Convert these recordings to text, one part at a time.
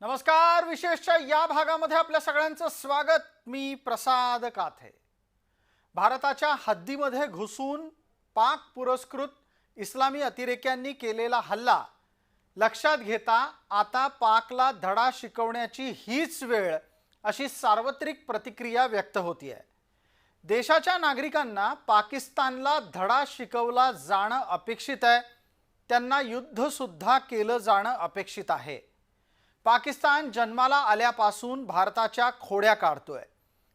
नमस्कार विशेषच्या या भागामध्ये आपल्या सगळ्यांचं स्वागत. मी प्रसाद काथे. भारताच्या हद्दीमध्ये घुसून पाक पुरस्कृत इस्लामी अतिरेक्यांनी केलेला हल्ला लक्षात घेता आता पाकला धडा शिकवण्याची हीच वेळ अशी सार्वत्रिक प्रतिक्रिया व्यक्त होती आहे देशाच्या नागरिकांना पाकिस्तानला धडा शिकवला जाणं अपेक्षित आहे. त्यांना युद्धसुद्धा केलं जाणं अपेक्षित आहे. पाकिस्तान जन्माला आल्यापासून भारताच्या खोड्या काढतोय.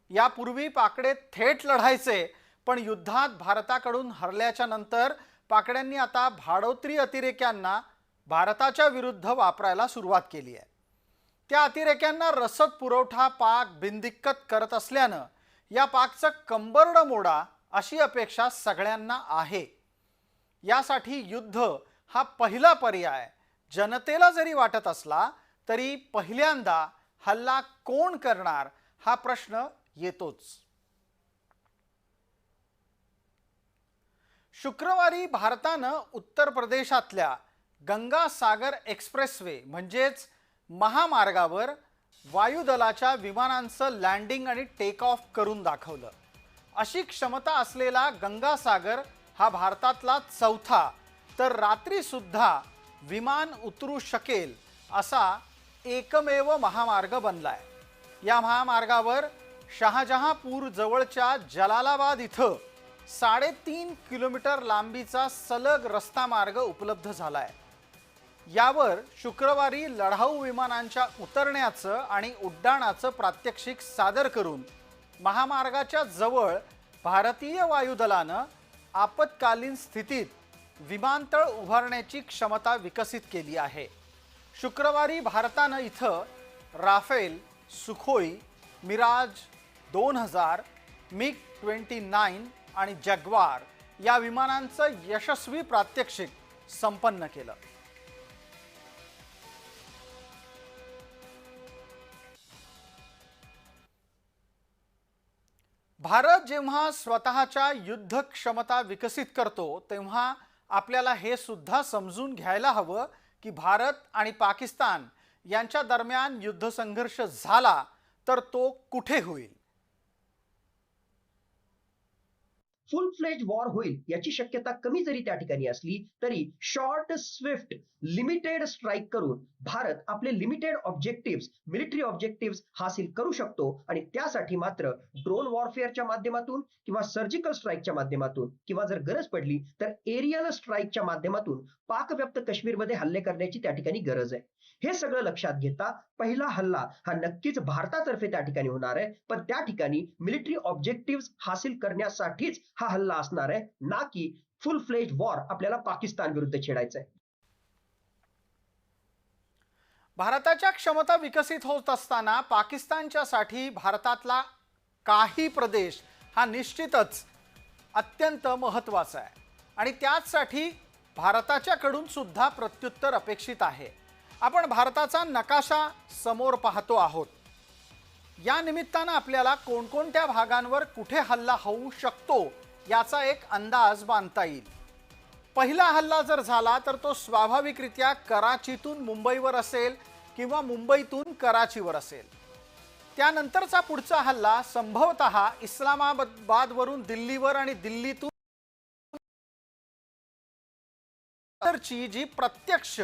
यापूर्वी पाकडे थेट लढायचे पण युद्धात भारताकडून हरल्याच्या नंतर पाकड्यांनी आता भाडोत्री अतिरेक्यांना भारताच्या विरुद्ध वापरायला सुरुवात केली आहे. त्या अतिरेक्यांना रसद पुरवठा पाक बिनदिक्कत करत असल्यानं या पाकचं कंबरड मोडा अशी अपेक्षा सगळ्यांना आहे. यासाठी युद्ध हा पहिला पर्याय. जनतेला जरी वाटत असला तरी पहिल्यांदा हल्ला कोण करणार हा प्रश्न येतोच. शुक्रवारी भारतानं उत्तर प्रदेशातल्या गंगा सागर एक्सप्रेसवे म्हणजेच महामार्गावर वायुदलाच्या विमानांचं लँडिंग आणि टेक ऑफ करून दाखवलं. अशी क्षमता असलेला गंगासागर हा भारतातला चौथा तर रात्री सुद्धा विमान उतरू शकेल असा एकमेव महामार्ग बनलाय. या महामार्गावर शहाजहापूर जवळच्या जलालाबाद इथं साडेतीन किलोमीटर लांबीचा सलग रस्ता मार्ग उपलब्ध झालाय. यावर शुक्रवारी लढाऊ विमानांच्या उतरण्याचं आणि उड्डाणाचं प्रात्यक्षिक सादर करून महामार्गाच्या जवळ भारतीय वायुदलानं आपत्कालीन स्थितीत विमानतळ उभारण्याची क्षमता विकसित केली आहे. शुक्रवारी भारतानं इथं राफेल सुखोई मिराज दोन हजार मिग ट्वेंटी नाईन आणि जग्वार या विमानांचं यशस्वी प्रात्यक्षिक संपन्न केलं. भारत जेव्हा स्वतःच्या युद्ध क्षमता विकसित करतो तेव्हा आपल्याला हे सुद्धा समजून घ्यायला हवं की भारत आणि पाकिस्तान यांच्या दरम्यान युद्ध संघर्ष झाला तर तो कुठे होईल? फुल फ्लेज वॉर होईल याची शक्यता कमी जरी त्या ठिकाणी असली तरी शॉर्ट स्विफ्ट लिमिटेड स्ट्राईक करून भारत आपले लिमिटेड ऑब्जेक्टिव्ह मिलिटरी ऑब्जेक्टिव्ह हासिल करू शकतो. आणि त्यासाठी मात्र ड्रोन वॉरफेअरच्या माध्यमातून किंवा सर्जिकल स्ट्राईकच्या माध्यमातून किंवा जर गरज पडली तर एरियल स्ट्राईकच्या माध्यमातून पाकव्याप्त काश्मीरमध्ये हल्ले करण्याची त्या ठिकाणी गरज आहे. हे सगळं लक्षात घेता पहिला हल्ला हा नक्कीच भारतातर्फे त्या ठिकाणी होणार आहे. पण त्या ठिकाणी मिलिटरी ऑब्जेक्टिव्ह हासिल करण्यासाठीच हा हल्ला असणार आहे ना की फुल फ्लेज वॉर आपल्याला पाकिस्तान विरुद्ध छेडायचं आहे भारताच्या क्षमता विकसित होत असताना पाकिस्तानच्या साठी भारतातला काही प्रदेश हा निश्चितच अत्यंत महत्त्वाचा आहे. आणि त्याचसाठी भारताच्याकडून सुद्धा प्रत्युत्तर अपेक्षित आहे. आपण भारताचा नकाशा समोर पाहतो आहोत. या निमित्तानं आपल्याला कोणकोणत्या भागांवर कुठे हल्ला होऊ शकतो याचा एक अंदाज बांधता येईल. पहिला हल्ला जर झाला तर तो स्वाभाविकरित्या कराचीतून मुंबईवर असेल किंवा मुंबईतून कराचीवर असेल. त्यानंतरचा पुढचा हल्ला संभवत इस्लामाबादवरून दिल्लीवर आणि दिल्लीतून ची जी प्रत्यक्ष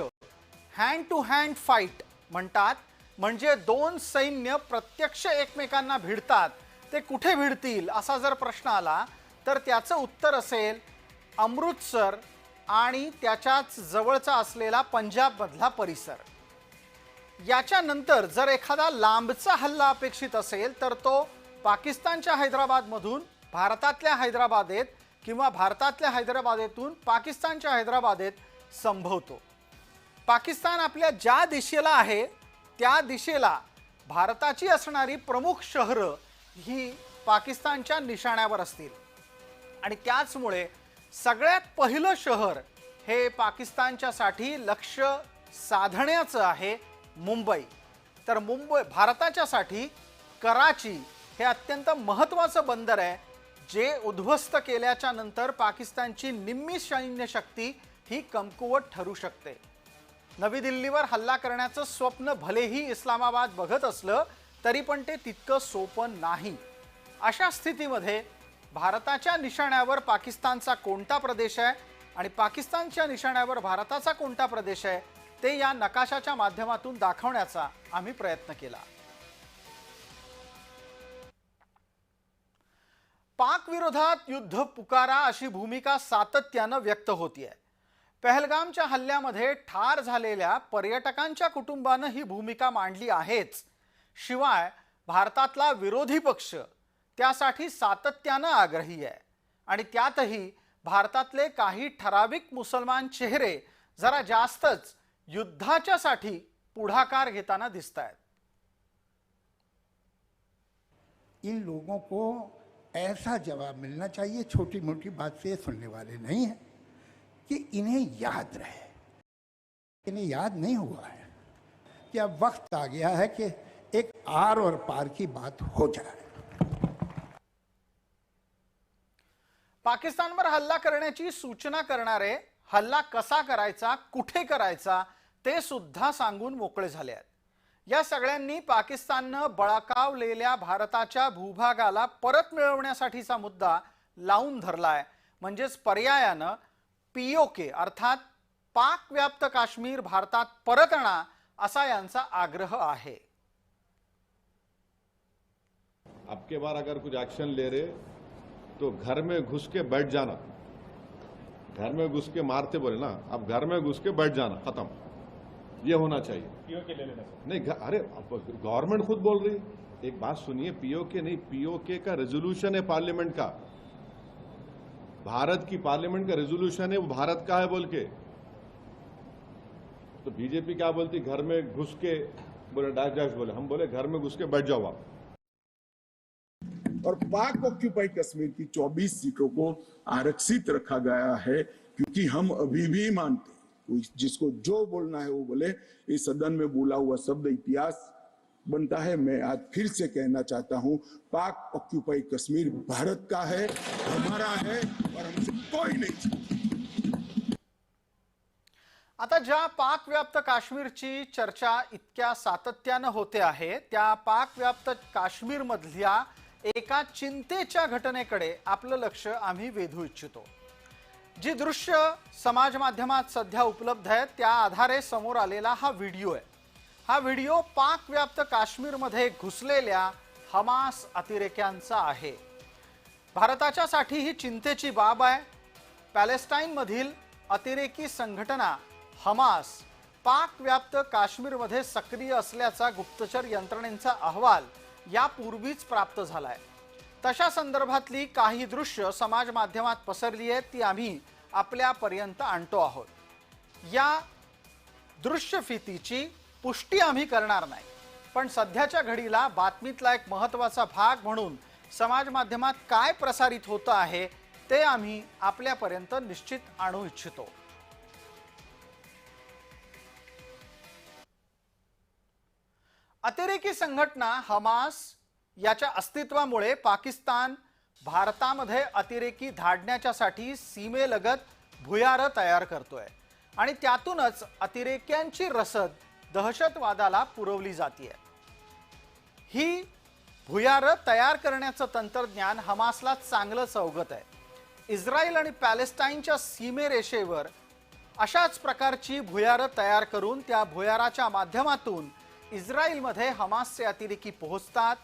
हँड टू हँड फाईट म्हणतात म्हणजे दोन सैन्य प्रत्यक्ष एकमेकांना भिडतात ते कुठे भिडतील असा जर प्रश्न आला तर त्याचं उत्तर असेल अमृतसर आणि त्याच्याच जवळचा असलेला पंजाबमधला परिसर. याच्यानंतर जर एखादा लांबचा हल्ला अपेक्षित असेल तर तो पाकिस्तानच्या हैदराबादमधून भारतातल्या हैदराबादेत किंवा भारतातल्या हैदराबादेतून पाकिस्तानच्या हैदराबादेत संभवतो. पाकिस्तान आपल्या ज्या दिशेला आहे त्या दिशेला भारताची असणारी प्रमुख शहरं ही पाकिस्तानच्या निशाण्यावर असतील. आणि त्याचमुळे सगळ्यात पहिलं शहर हे पाकिस्तानच्यासाठी लक्ष साधण्याचं आहे मुंबई. तर मुंबई भारताच्यासाठी कराची हे अत्यंत महत्त्वाचं बंदर आहे जे उद्ध्वस्त केल्याच्यानंतर पाकिस्तानची निम्मी सैन्य शक्ती ही कमकुवत ठरू शकते. नवी दिल्लीवर हल्ला करण्याचं स्वप्न भलेही इस्लामाबाद बघत असलं तरी पण ते तितकं सोपं नाही. अशा स्थितीमध्ये भारताच्या निशाण्यावर पाकिस्तानचा कोणता प्रदेश आहे आणि पाकिस्तानच्या निशाण्यावर भारताचा कोणता प्रदेश आहे ते या नकाशाच्या माध्यमातून दाखवण्याचा आम्ही प्रयत्न केला. पाक विरोधात युद्ध पुकारा अशी भूमिका सातत्यानं व्यक्त होतीये. पहलगामच्या हल्ल्यामध्ये ठार झालेल्या पर्यटकांच्या कुटुंबानं ही भूमिका मांडली आहेच. शिवाय भारतातला विरोधी पक्ष त्यासाठी सातत्यानं आग्रही आहे. आणि त्यातही भारतातले काही ठराविक मुसलमान चेहरे जरा जास्तच युद्धाच्यासाठी पुढाकार घेताना दिसत आहेत इन लोगों को ऐसा जवाब मिलना चाहिए छोटी मोटी बात से सुनने वाले नहीं है कि इन्हें याद रहे। इन्हें याद नहीं हुआ है कि अब वक्त आ गया है कि एक आर और पार की बात हो जाए। पाकिस्तानवर हल्ला करण्याची सूचना करणारे हल्ला कसा करायचा कुठे करायचा ते सुद्धा सांगून मोकळे झाले आहेत. या सगळ्यांनी पाकिस्ताननं बळकावलेल्या भारताच्या भूभागाला परत मिळवण्यासाठीचा मुद्दा लावून धरलाय. म्हणजेच पर्यायानं पीओके अर्थात पाक व्याप्त काश्मीर भारतात परत आणा असा यांचा आग्रह आहे. अब बार अगर कुछ एक्शन ले रहे तो घर में घुस के बैठ जाना। घर में घुस के मारते बोले ना अब घर में घुस के बैठ जाना खत्म। ये होना चाहिए। पीओ के ले लेना नहीं अरे गवर्नमेंट खुद बोल रही। एक बात सुनिए पीओके नहीं पीओके का रेजोल्यूशन है पार्लियामेंट का। भारत की पार्लियामेंट का रेजोल्यूशन है वो भारत का है बोल के। तो बीजेपी क्या बोलती घर में घुस के बोले डैश बोले हम बोले घर में घुस के बैठ जाओ आप। और पाक ऑक्यूपाई कश्मीर की 24 सीटों को आरक्षित रखा गया है, क्योंकि हम अभी भी मानते हैं जिसको जो बोलना है वो बोले। इस सदन में बोला हुआ शब्द इतिहास बनता है। मैं आज फिर से कहना चाहता हूँ, पाक ऑक्यूपाई कश्मीर भारत का है, हमारा है और हमसे कोई नहीं आता ज्या पाक व्याप्त काश्मीरची चर्चा इतक्या सातत्यानं होते आहे, त्या पाक व्याप्त काश्मीर मधल्या एका चिंतेच्या घटनेकडे आपलं लक्ष आम्ही वेधू इच्छितो. जी दृश्य समाज माध्यमात सध्या उपलब्ध आहेत त्या आधारे समोर आलेला हा व्हिडिओ आहे. हा व्हिडिओ पाकव्याप्त काश्मीरमध्ये घुसलेल्या हमास अतिरेक्यांचा आहे. भारताच्यासाठी ही चिंतेची बाब आहे. पॅलेस्टाईनमधील अतिरेकी संघटना हमास पाक व्याप्त काश्मीरमध्ये सक्रिय असल्याचा गुप्तचर यंत्रणेचा अहवाल यापूर्वीच प्राप्त झाला आहे तशा संदर्भातली काही दृश्य समाज माध्यमात पसरली आहेत ती आम्ही आपल्यापर्यंत आणतो आहोत. या दृश्यफितीची पुष्टी आम्ही करणार नाही. पण सध्याच्या घडीला बातमीतला एक महत्त्वाचा भाग म्हणून समाज माध्यमात काय प्रसारित होतं आहे ते आम्ही आपल्यापर्यंत निश्चित आणू इच्छितो. अतिरेकी संघटना हमास याच्या अस्तित्वामुळे पाकिस्तान भारतामध्ये अतिरेकी धाडण्याच्यासाठी सीमेलगत भुयारं तयार करतोय. आणि त्यातूनच अतिरेक्यांची रसद दहशतवादाला पुरवली जाते ही भुयारं तयार करण्याचं तंत्रज्ञान हमासला चांगलं चौगत आहे. इस्रायल आणि पॅलेस्टाईनच्या सीमेरेषेवर अशाच प्रकारची भुयारं तयार करून त्या भुयाराच्या माध्यमातून इस्रायलमध्ये हमासचे अतिरेकी पोहोचतात.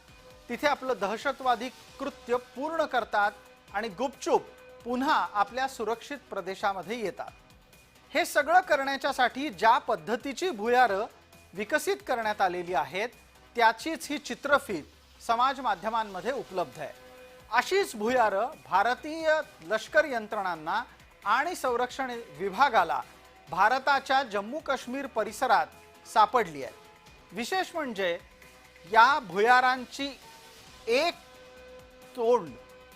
तिथे आपलं दहशतवादी कृत्य पूर्ण करतात आणि गुपचूप पुन्हा आपल्या सुरक्षित प्रदेशामध्ये येतात. हे सगळं करण्याच्यासाठी ज्या पद्धतीची भुयारं विकसित करण्यात आलेली आहेत त्याचीच ही चित्रफीत समाज माध्यमांमध्ये उपलब्ध आहे. अशीच भुयारं भारतीय लष्कर यंत्रणांना आणि संरक्षण विभागाला भारताच्या जम्मू काश्मीर परिसरात सापडली आहे विशेष म्हणजे या भुयारांची एक तोंड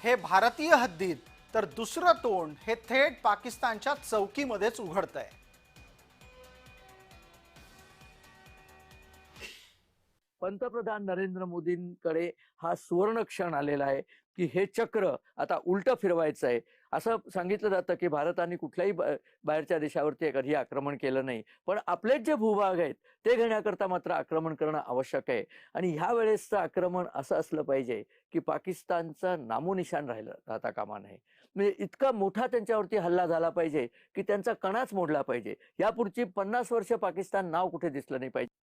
हे भारतीय हद्दीत तर दुसरं तोंड हे थेट पाकिस्तानच्या चौकीमध्येच उघडत आहे पंतप्रधान नरेंद्र मोदींकडे हा सुवर्ण क्षण आलेला आहे की हे चक्र आता उलट फिरवायचं आहे. असं सांगितलं जातं की भारताने कुठल्याही बाहेरच्या देशावरती कधी आक्रमण केलं नाही. पण आपलेच जे भूभाग आहेत ते घेण्याकरता मात्र आक्रमण करणं आवश्यक आहे. आणि ह्या वेळेसचं आक्रमण असं असलं पाहिजे की पाकिस्तानचा नामोनिशान राहिलं राहता कामा नये. म्हणजे इतका मोठा त्यांच्यावरती हल्ला झाला पाहिजे की त्यांचा कणाच मोडला पाहिजे. यापुढची पन्नास वर्ष पाकिस्तान नाव कुठे दिसलं नाही पाहिजे.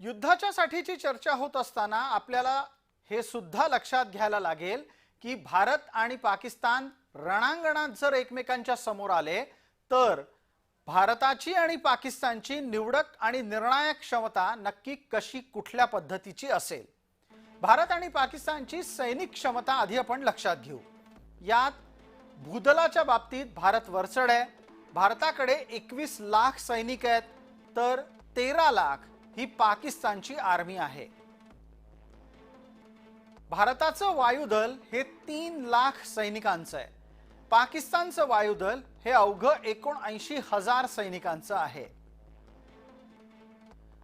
युद्धाच्या साठीची चर्चा होत असताना आपल्याला हे सुद्धा लक्षात घ्यायला लागेल की भारत आणि पाकिस्तान रणांगणात जर एकमेकांच्या समोर आले तर भारताची आणि पाकिस्तानची निवडक आणि निर्णायक क्षमता नक्की कशी कुठल्या पद्धतीची असेल? भारत आणि पाकिस्तानची सैनिक क्षमता आधी आपण लक्षात घेऊ. यात भूदलाच्या बाबतीत भारत वरचढ आहे. भारताकडे एकवीस लाख सैनिक आहेत तर तेरा लाख ही पाकिस्तानची आर्मी आहे. भारताचं वायुदल हे तीन लाख सैनिकांचं आहे. पाकिस्तानचं वायुदल हे अवघं एकोणऐंशी हजार सैनिकांचं आहे.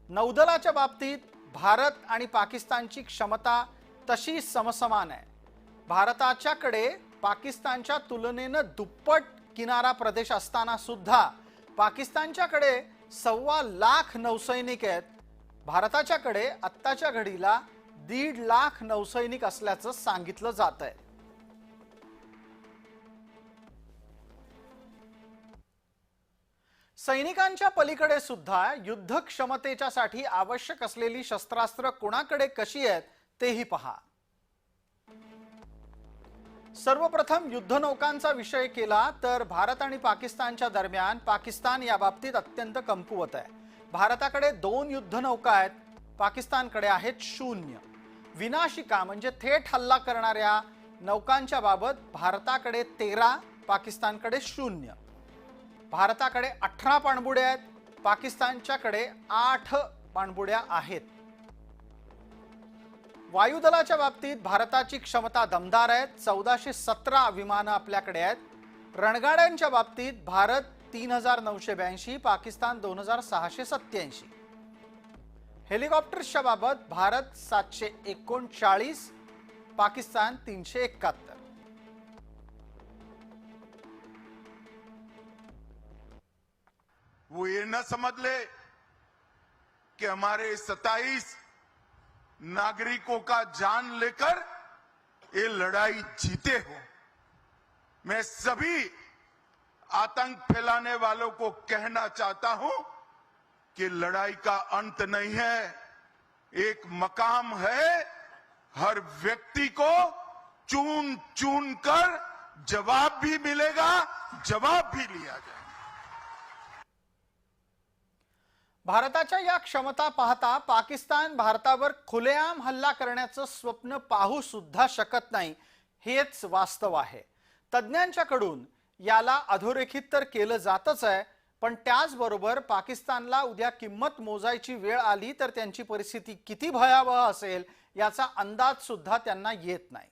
नौदलाच्या बाबतीत भारत आणि पाकिस्तानची क्षमता तशी समसमान आहे. भारताच्याकडे पाकिस्तानच्या तुलनेनं दुप्पट किनारा प्रदेश असताना सुद्धा पाकिस्तानच्याकडे सव्वा लाख नौसैनिक आहेत. भारताच्याकडे आत्ताच्या घडीला दीड लाख नौसैनिक असल्याचं सांगितलं जात आहे सैनिकांच्या पलीकडे सुद्धा युद्ध क्षमतेच्या साठी आवश्यक असलेली शस्त्रास्त्र कोणाकडे कशी आहेत तेही पहा. सर्वप्रथम युद्धनौकांचा विषय केला तर भारत आणि पाकिस्तानच्या दरम्यान पाकिस्तान या बाबतीत अत्यंत कमकुवत आहे. भारताकडे दोन युद्धनौका आहेत पाकिस्तानकडे आहेत शून्य. विनाशिका म्हणजे थेट हल्ला करणाऱ्या नौकांच्या बाबत भारताकडे तेरा पाकिस्तानकडे शून्य. भारताकडे अठरा पाणबुड्या आहेत पाकिस्तानच्याकडे आठ पाणबुड्या आहेत. वायुदलाच्या बाबतीत भारताची क्षमता दमदार आहे चौदाशे सतरा विमानं आपल्याकडे आहेत. रणगाड्यांच्या बाबतीत भारत तीन हजार नऊशे ब्याऐंशी पाकिस्तान दोन हजार सहाशे सत्याऐंशी हेलिकॉप्टर्सच्या भारत सातशे एकोणचाळीस, पाकिस्तान तीनशे एकाहत्तर. वो ये न समझ ले कि हमारे 27 नागरिकों का जान लेकर ये लड़ाई जीते हो। मैं सभी आतंक फैलाने वालों को कहना चाहता हूँ कि लड़ाई का अंत नहीं है। एक मकाम है हर व्यक्ति को चुन चुन कर जवाब भी मिलेगा जवाब भी लिया जाएगा। भारताच्या या क्षमता पाहता पाकिस्तान भारतावर खुलेआम हल्ला करण्याचं स्वप्न पाहू सुद्धा शकत नाही हेच वास्तव आहे. तज्ज्ञांच्याकडून याला अधोरेखित तर केलं जातच आहे पण त्याचबरोबर पाकिस्तानला उद्या किंमत मोजायची वेळ आली तर त्यांची परिस्थिती किती भयावह असेल याचा अंदाज सुद्धा त्यांना येत नाही.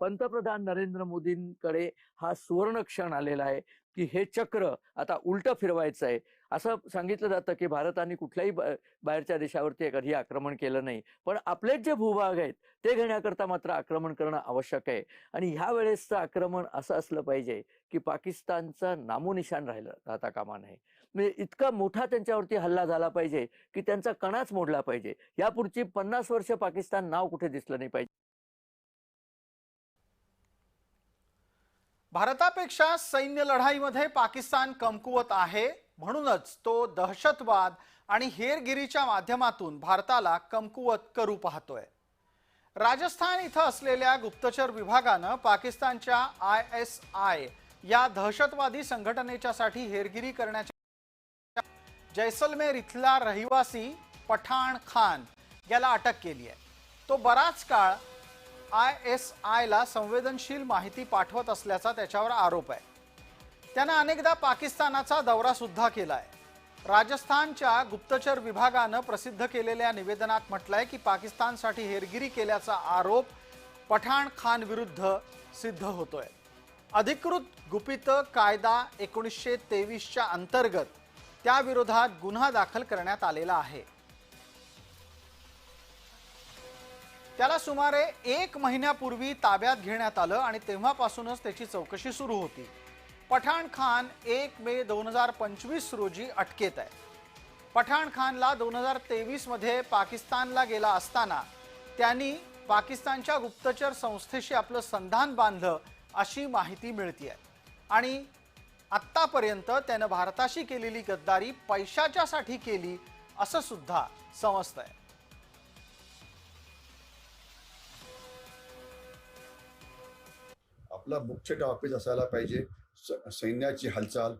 पंतप्रधान नरेंद्र मोदींकडे हा सुवर्ण क्षण आलेला आहे की हे चक्र आता उलट फिरवायचं आहे. असं सांगितलं जातं की भारताने कुठल्याही बाहेरच्या देशावरती कधी आक्रमण केलं नाही. पण आपलेच जे भूभाग आहेत ते घेण्याकरता मात्र आक्रमण करणं आवश्यक आहे. आणि ह्या वेळेसचं आक्रमण असं असलं पाहिजे की पाकिस्तानचा नामोनिशान राहिलं राहता कामा नये. म्हणजे इतका मोठा त्यांच्यावरती हल्ला झाला पाहिजे की त्यांचा कणाच मोडला पाहिजे. यापुढची पन्नास वर्ष पाकिस्तान नाव कुठे दिसलं नाही पाहिजे. भारतापेक्षा सैन्य लढाईमध्ये पाकिस्तान कमकुवत आहे. म्हणूनच तो दहशतवाद आणि हेरगिरीच्या माध्यमातून भारताला कमकुवत करू पाहतोय. राजस्थान इथं असलेल्या गुप्तचर विभागानं पाकिस्तानच्या आय एस आय या दहशतवादी संघटनेच्या साठी हेरगिरी करण्याच्या जैसलमेर इथला रहिवासी पठाण खान याला अटक केली आहे. तो बराच काळ आय एस आयला संवेदनशील माहिती पाठवत असल्याचा त्याच्यावर आरोप आहे. त्यानं अनेकदा पाकिस्तानाचा दौरा सुद्धा केलाय. राजस्थानच्या गुप्तचर विभागानं प्रसिद्ध केलेल्या निवेदनात म्हटलंय की पाकिस्तानसाठी हेरगिरी केल्याचा आरोप पठाण खान विरुद्ध सिद्ध होतोय. अधिकृत गुपित कायदा एकोणीसशे तेवीसच्या अंतर्गत त्याविरोधात गुन्हा दाखल करण्यात आलेला आहे. त्याला सुमारे एक महिन्यापूर्वी ताब्यात घेण्यात आलं आणि तेव्हापासूनच त्याची चौकशी सुरू होती. पठाण खान एक मे दोन हजार पंचवीस रोजी अटकेत आहे. पठाण खानला दोन हजार तेवीसमध्ये पाकिस्तानला गेला असताना त्यांनी पाकिस्तानच्या गुप्तचर संस्थेशी आपलं संधान बांधलं अशी माहिती मिळते आणि आत्तापर्यंत त्यानं भारताशी केलेली गद्दारी पैशाच्यासाठी केली असं सुद्धा समजतंय. आपला मुख्य ऑफिस असायला पाहिजे. सैन्याची हालचाल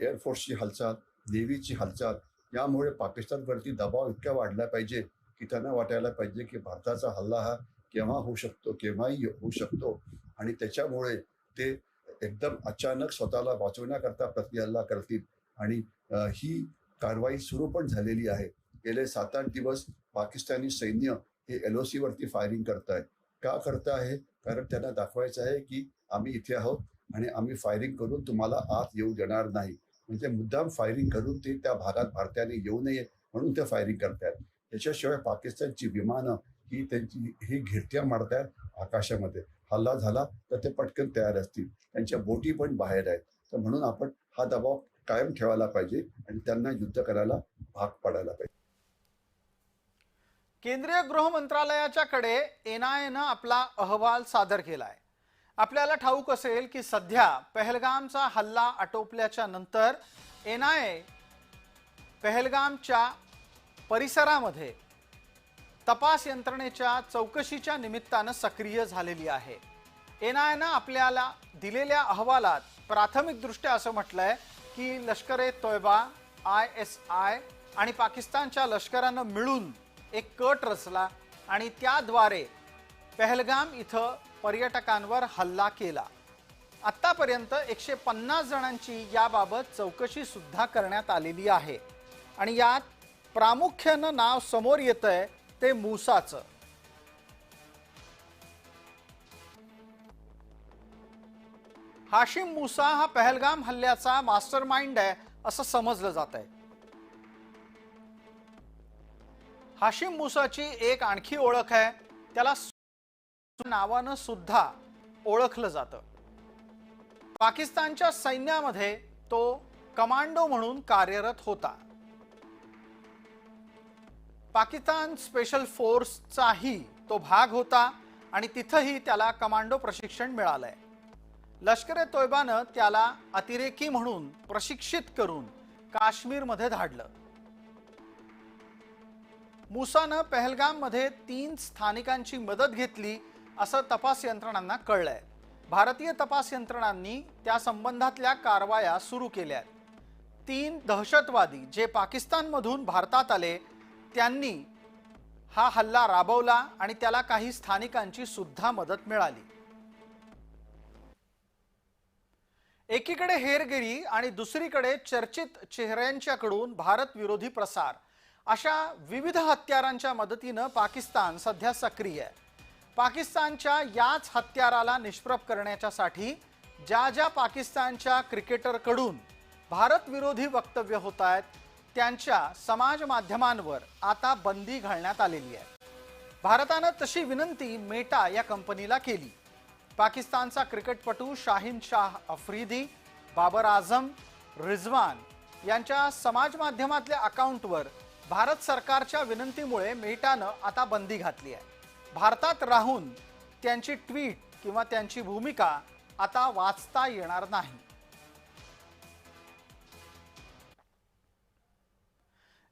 एअरफोर्सची हालचाल नेव्हीची हालचाल यामुळे पाकिस्तानवरती दबाव इतका वाढला पाहिजे की त्यांना वाटायला पाहिजे की भारताचा हल्ला हा केव्हा होऊ शकतो केव्हाही होऊ शकतो. आणि त्याच्यामुळे ते एकदम अचानक स्वतःला वाचवण्याकरता प्रतिहल्ला करतील. आणि ही कारवाई सुरू पण झालेली आहे. गेले सात आठ दिवस पाकिस्तानी सैन्य हे एल ओ सीवरती फायरिंग करत आहे का करत आहे कारण त्यांना दाखवायचं आहे की आम्ही इथे आहोत. आणि आम्ही फायरिंग करून तुम्हाला आत येऊ देणार नाही. म्हणजे मुद्दाम फायरिंग करून ते त्या भागात भारताने येऊ नये म्हणून ते फायरिंग करतात त्याच्याशिवाय पाकिस्तानची विमानं ही त्यांची ही घिरट्या मारतात आकाशामध्ये. हल्ला झाला तर ते पटकन तयार असतील. त्यांच्या बोटी पण बाहेर आहेत. तर म्हणून आपण हा दबाव कायम ठेवायला पाहिजे आणि त्यांना युद्ध करायला भाग पडायला पाहिजे. केंद्रीय गृह मंत्रालयाच्याकडे एन आय एनं आपला अहवाल सादर केला आहे आपल्याला ठाऊक असेल की सध्या पहलगामचा हल्ला आटोपल्याच्या नंतर एन आय पहलगामच्या परिसरामध्ये तपास यंत्रणेच्या चौकशीच्या निमित्तानं सक्रिय झालेली आहे. एन आयनं आपल्याला दिलेल्या अहवालात प्राथमिकदृष्ट्या असं म्हटलंय की Lashkar e Taiba I S I आणि पाकिस्तानच्या लष्करानं मिळून एक कट रचला आणि त्याद्वारे पहलगाम इथं पर्यटकांवर हल्ला केला. आत्तापर्यंत एकशे पन्नास जणांची याबाबत चौकशी सुद्धा करण्यात आलेली आहे. आणि यात प्रामुख्यानं नाव समोर येतंय आहे ते मुसाचं. हाशिम मुसा हा पहलगाम हल्ल्याचा मास्टर माइंड आहे असं समजलं जात आहे हाशिम मुसाची एक आणखी ओळख आहे. त्याला नावानं सुद्धा ओळखलं जातं. पाकिस्तानच्या सैन्यामध्ये तो कमांडो म्हणून कार्यरत होता. पाकिस्तान स्पेशल फोर्सचाही तो भाग होता आणि तिथंही त्याला कमांडो प्रशिक्षण मिळालंय. लष्कर ए तोयबानं त्याला अतिरेकी म्हणून प्रशिक्षित करून काश्मीरमध्ये धाडलं. मुसानं पहलगाममध्ये तीन स्थानिकांची मदत घेतली असं तपास यंत्रणांना कळलं आहे भारतीय तपास यंत्रणांनी त्या संबंधातल्या कारवाया सुरू केल्या आहेत. तीन दहशतवादी जे पाकिस्तानमधून भारतात आले त्यांनी हा हल्ला राबवला आणि त्याला काही स्थानिकांची सुद्धा मदत मिळाली. एकीकडे हेरगिरी आणि दुसरीकडे चर्चित चेहऱ्यांच्याकडून भारत विरोधी प्रसार. अशा विविध हत्यारांच्या मदतीनं पाकिस्तान सध्या सक्रिय आहे. पाकिस्तानच्या याच हत्याराला निष्प्रभ करण्याच्यासाठी ज्या ज्या पाकिस्तानच्या क्रिकेटरकडून भारतविरोधी वक्तव्य होत आहेत त्यांच्या समाज माध्यमांवर आता बंदी घालण्यात आलेली आहे. भारतानं तशी विनंती मेटा या कंपनीला केली. पाकिस्तानचा क्रिकेटपटू शाहीन शाह अफ्रिदी बाबर आझम रिझवान यांच्या समाज माध्यमातल्या अकाउंटवर भारत सरकारच्या विनंतीमुळे मेटानं आता बंदी घातली आहे. भारतात राहून त्यांची ट्विट किंवा त्यांची भूमिका आता वाचता येणार नाही.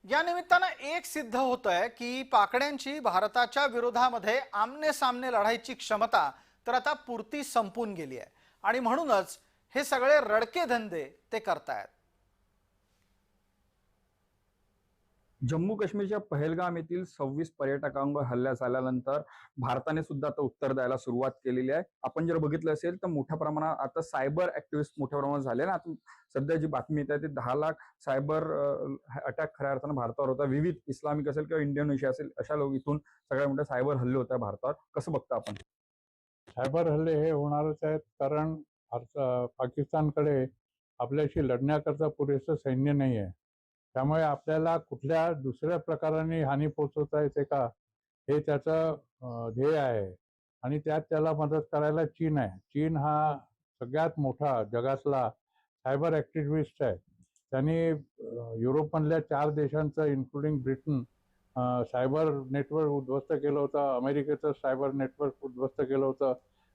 या निमित्तानं एक सिद्ध होत आहे की पाकड्यांची भारताच्या विरोधामध्ये आमने सामने लढायची क्षमता तर आता पुरती संपून गेली आहे. आणि म्हणूनच हे सगळे रडके धंदे ते करतायत. जम्मू काश्मीरच्या पहलगाम येथील सव्वीस पर्यटकांवर हल्ला झाल्यानंतर भारताने सुद्धा आता उत्तर द्यायला सुरुवात केलेली आहे. आपण जर बघितलं असेल तर मोठ्या प्रमाणात आता सायबर ऍक्टिव्हिस्ट मोठ्या प्रमाणात झाले ना आता सध्या जी बातमी येत आहे ते दहा लाख सायबर अटॅक खऱ्या अर्थानं भारतावर होता. विविध इस्लामिक असेल किंवा इंडोनेशिया असेल अशा लोक इथून सगळ्या मोठ्या सायबर हल्ले होत्या भारतावर. कसं बघता आपण? सायबर हल्ले हे होणारच आहेत कारण पाकिस्तानकडे आपल्याशी लढण्याकरता पुरेसं सैन्य नाही आहे. त्यामुळे आपल्याला कुठल्या दुसऱ्या प्रकाराने हानी पोचवता येते का हे त्याचं ध्येय आहे. आणि त्यात त्याला मदत करायला चीन आहे. चीन हा सगळ्यात मोठा जगातला सायबर ॲक्टिव्हिस्ट आहे. त्यांनी युरोपमधल्या चार देशांचं इन्क्लुडिंग ब्रिटन सायबर नेटवर्क उद्ध्वस्त केलं होतं. अमेरिकेचं सायबर नेटवर्क उद्ध्वस्त केलं होतं.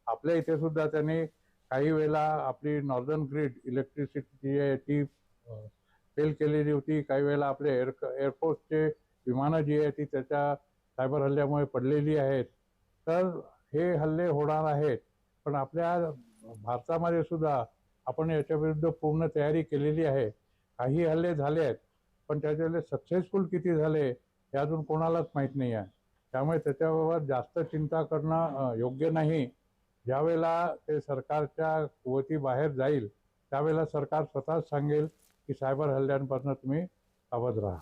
आपल्या इथे सुद्धा त्यांनी काही वेळेला आपली नॉर्दर्न ग्रीड इलेक्ट्रिसिटी जी आहे ती फेल केलेली होती. काही वेळेला आपले एअर एअरफोर्सचे विमानं जी आहे ती त्याच्या सायबर हल्ल्यामुळे पडलेली आहेत. तर हे हल्ले होणार आहेत. पण आपल्या भारतामध्ये सुद्धा आपण याच्या विरुद्ध पूर्ण तयारी केलेली आहे. काही हल्ले झाले आहेत पण त्याच्यातले सक्सेसफुल किती झाले हे अजून कोणालाच माहीत नाही आहे. त्यामुळे त्याच्याबाबत जास्त चिंता करणं योग्य नाही. ज्यावेळेला ते सरकारच्या कुवती बाहेर जाईल त्यावेळेला सरकार स्वतःच सांगेल की सायबर हल्ल्यांपासून तुम्ही सावध राहा.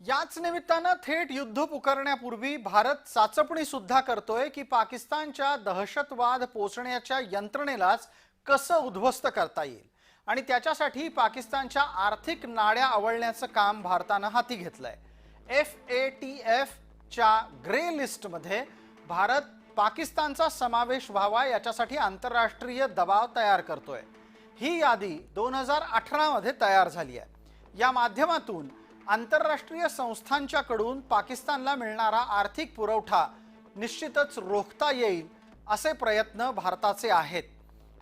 याच निमित्तानं थेट युद्ध पुकारण्यापूर्वी भारत चाचपणी सुद्धा करतोय की पाकिस्तानच्या दहशतवाद पोचण्याच्या यंत्रणेलाच कसं उद्ध्वस्त करता येईल? आणि त्याच्यासाठी पाकिस्तानच्या आर्थिक नाड्या आवळण्याचं काम भारतानं हाती घेतलंय. एफ ए टी एफच्या ग्रे लिस्टमध्ये भारत पाकिस्तानचा समावेश व्हावा याच्यासाठी आंतरराष्ट्रीय दबाव तयार करतोय. ही यादी दोन हजार अठरामध्ये तयार झाली आहे. या माध्यमातून आंतरराष्ट्रीय संस्थांच्याकडून पाकिस्तानला मिळणारा आर्थिक पुरवठा निश्चितच रोखता येईल असे प्रयत्न भारताचे आहेत.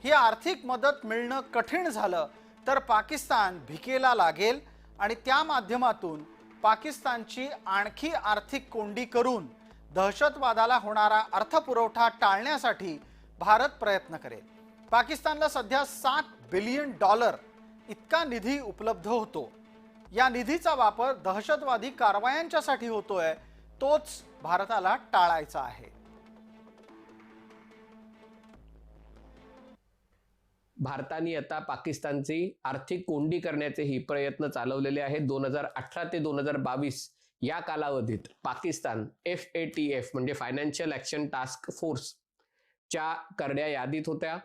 ही आर्थिक मदत मिळणं कठीण झालं तर पाकिस्तान भिकेला लागेल आणि त्या माध्यमातून पाकिस्तानची आणखी आर्थिक कोंडी करून दहशतवादाला होणारा अर्थपुरवठा टाळण्यासाठी भारत प्रयत्न करेल. पाकिस्तानला सध्या सात बिलियन डॉलर इतका निधी उपलब्ध होतो. या निधीचा वापर दहशतवादी कारवायांच्यासाठी होतोय तोच भारताला टाळायचा आहे. भारताने आता पाकिस्तानची आर्थिक कोंडी करण्याचे ही प्रयत्न चालवलेले आहेत. दोन हजार अठरा ते दोन हजार बावीस या कालावधीत Pakistan F A T F म्हणजे फायनान्शियल ऍक्शन टास्क फोर्स च्या करड्या यादीत होत्या.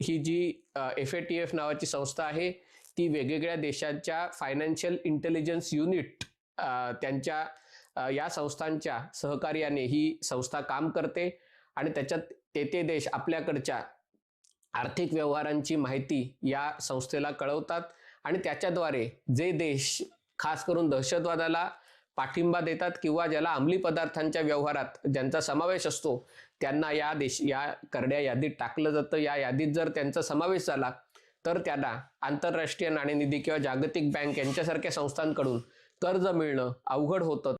ही जी एफ ए टी एफ नावाची संस्था आहे ती वेगवेगळ्या देशांच्या फायनान्शियल इंटेलिजन्स युनिट त्यांच्या या संस्थांच्या सहकार्याने ही संस्था काम करते. आणि त्याच्यात ते ते देश आपल्याकडच्या आर्थिक व्यवहारांची माहिती या संस्थेला कळवतात. आणि त्याच्याद्वारे जे देश खास करून दहशतवादाला पाठिंबा देतात किंवा ज्याला अंमली पदार्थांच्या व्यवहारात ज्यांचा समावेश असतो त्यांना या देश या करड्या यादीत टाकलं जातं. या यादीत जर त्यांचा समावेश झाला तर त्यांना आंतरराष्ट्रीय नाणेनिधी किंवा जागतिक बँक यांच्यासारख्या संस्थांकडून कर्ज मिळणं अवघड होतं.